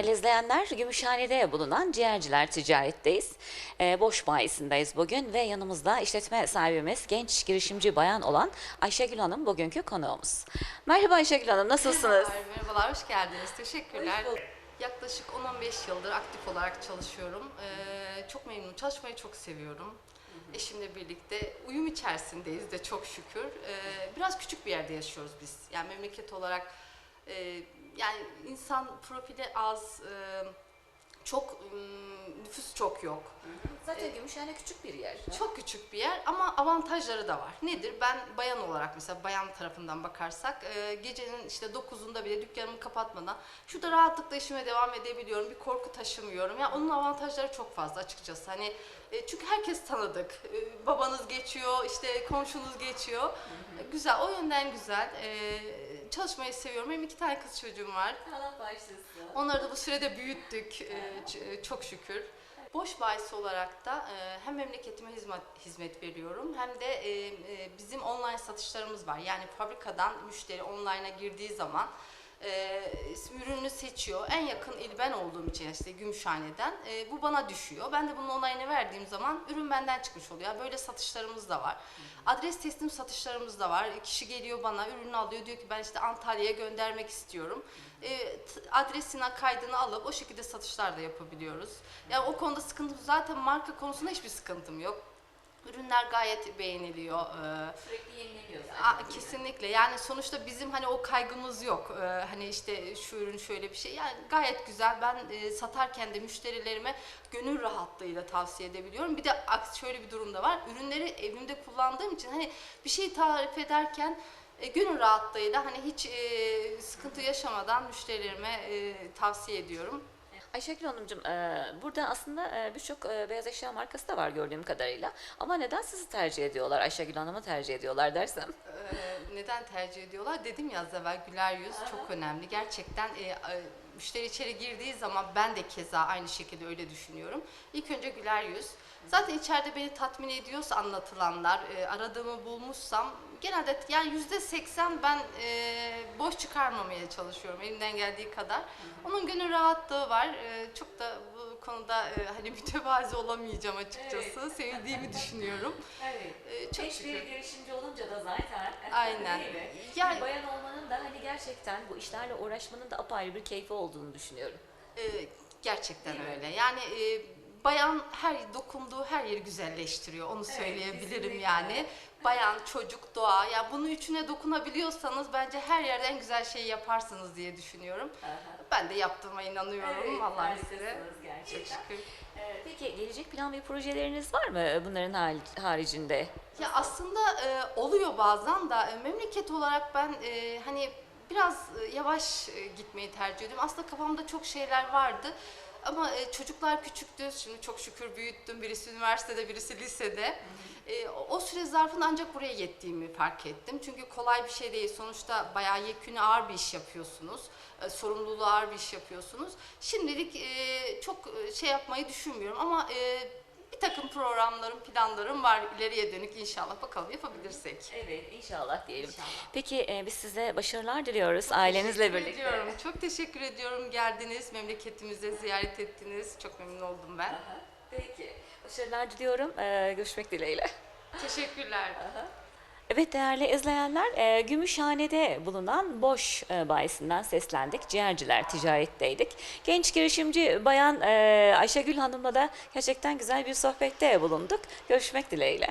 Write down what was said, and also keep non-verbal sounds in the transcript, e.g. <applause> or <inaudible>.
Değerli izleyenler, Gümüşhane'de bulunan Ciğerciler Ticaret'teyiz. Ee, boş bayisindeyiz bugün ve yanımızda işletme sahibimiz genç girişimci bayan olan Ayşegül Hanım bugünkü konuğumuz. Merhaba Ayşegül Hanım, nasılsınız? Merhabalar, merhabalar, hoş geldiniz. Teşekkürler. Hoş. Yaklaşık 10-15 yıldır aktif olarak çalışıyorum. Ee, çok memnunum, çalışmayı çok seviyorum. Eşimle birlikte uyum içerisindeyiz de çok şükür. Ee, biraz küçük bir yerde yaşıyoruz biz. Yani memleket olarak e, yani insan profili az, e, çok ım, nüfus çok yok. Zaten Gümüşhane küçük bir yer. Çok küçük bir yer ama avantajları da var. Nedir? Ben bayan olarak mesela bayan tarafından bakarsak e, gecenin işte 9'unda bile dükkanımı kapatmadan şurada rahatlıkla işime devam edebiliyorum. Bir korku taşımıyorum. Yani onun avantajları çok fazla açıkçası. Hani e, çünkü herkes tanıdık. E, babanız geçiyor, işte komşunuz geçiyor. E, güzel. O yönden güzel. E, çalışmayı seviyorum. Benim iki tane kız çocuğum var. Allah başlasın. Onları da bu sürede büyüttük e, ç- çok şükür. Boş bahisi olarak da e, hem memleketime hizmet, hizmet veriyorum hem de e, e, bizim online satışlarımız var. Yani fabrikadan müşteri online'a girdiği zaman e, ürünü seçiyor. En yakın il ben olduğum için işte Gümüşhane'den e, bu bana düşüyor. Ben de bunun online'e verdiğim zaman ürün benden çıkmış oluyor. Böyle satışlarımız da var. Adres teslim satışlarımız da var. Kişi geliyor bana ürünü alıyor diyor ki ben işte Antalya'ya göndermek istiyorum. E, adresine kaydını alıp o şekilde satışlar da yapabiliyoruz. Yani o konuda sıkıntım zaten marka konusunda hiçbir sıkıntım yok. Ürünler gayet beğeniliyor. Ee, Sürekli yenileniyor Aa, kesinlikle. Yani sonuçta bizim hani o kaygımız yok. Ee, hani işte şu ürün şöyle bir şey. Yani gayet güzel. Ben e, satarken de müşterilerime gönül rahatlığıyla tavsiye edebiliyorum. Bir de şöyle bir durum da var. Ürünleri evimde kullandığım için hani bir şey tarif ederken e, gönül rahatlığıyla hani hiç e, sıkıntı yaşamadan müşterilerime e, tavsiye ediyorum. Ayşegül Hanımcığım, e, burada aslında e, birçok e, beyaz eşya markası da var gördüğüm kadarıyla. Ama neden sizi tercih ediyorlar, Ayşegül Hanım'ı tercih ediyorlar dersem? Ee, neden tercih ediyorlar? Dedim ya az evvel güler yüz çok önemli. Gerçekten e, e, müşteri içeri girdiği zaman ben de keza aynı şekilde öyle düşünüyorum. İlk önce güler yüz. Zaten içeride beni tatmin ediyorsa anlatılanlar, e, aradığımı bulmuşsam genelde yani yüzde seksen ben e, boş çıkarmamaya çalışıyorum elimden geldiği kadar. Onun gönül rahatlığı var. E, çok da bu konuda e, hani <laughs> mütevazi olamayacağım açıkçası. Sevdiğimi <laughs> düşünüyorum. Evet. E, çok şükür. bir girişimci olunca da zaten <laughs> Aynen. değil mi? Yani- Bir bayan olmanın da hani gerçekten bu işlerle uğraşmanın da apayrı bir keyfi olduğunu düşünüyorum. Ee, gerçekten Değil mi? öyle. Yani e, bayan her dokunduğu her yeri güzelleştiriyor. Onu söyleyebilirim kesinlikle. yani. Bayan, çocuk, doğa. Ya bunu üçüne dokunabiliyorsanız bence her yerde en güzel şeyi yaparsınız diye düşünüyorum. Ben de yaptığıma inanıyorum. Allah'ın izniyle. Çok gerçekten. şükür. Ee, Peki gelecek plan ve projeleriniz var mı bunların haricinde? Ya aslında e, oluyor bazen da e, memleket olarak ben e, hani biraz e, yavaş e, gitmeyi tercih ediyorum. Aslında kafamda çok şeyler vardı. Ama e, çocuklar küçüktü. Şimdi çok şükür büyüttüm. Birisi üniversitede, birisi lisede. E, o süre zarfında ancak buraya yettiğimi fark ettim. Çünkü kolay bir şey değil. Sonuçta bayağı yekünü ağır bir iş yapıyorsunuz. E, sorumluluğu ağır bir iş yapıyorsunuz. Şimdilik e, çok e, şey yapmayı düşünmüyorum ama e, bir takım programlarım, planlarım var ileriye dönük inşallah. Bakalım yapabilirsek. Evet inşallah diyelim. İnşallah. Peki e, biz size başarılar diliyoruz ailenizle birlikte. ediyorum. Çok teşekkür ediyorum. Geldiniz, memleketimize ziyaret ettiniz. Çok memnun oldum ben. Aha, Peki. Başarılar diliyorum. Ee, görüşmek dileğiyle. Teşekkürler. Evet değerli izleyenler, e, Gümüşhane'de bulunan Boş e, bayisinden seslendik. Ciğerciler ticaretteydik. Genç girişimci bayan e, Ayşegül Hanım'la da gerçekten güzel bir sohbette bulunduk. Görüşmek dileğiyle.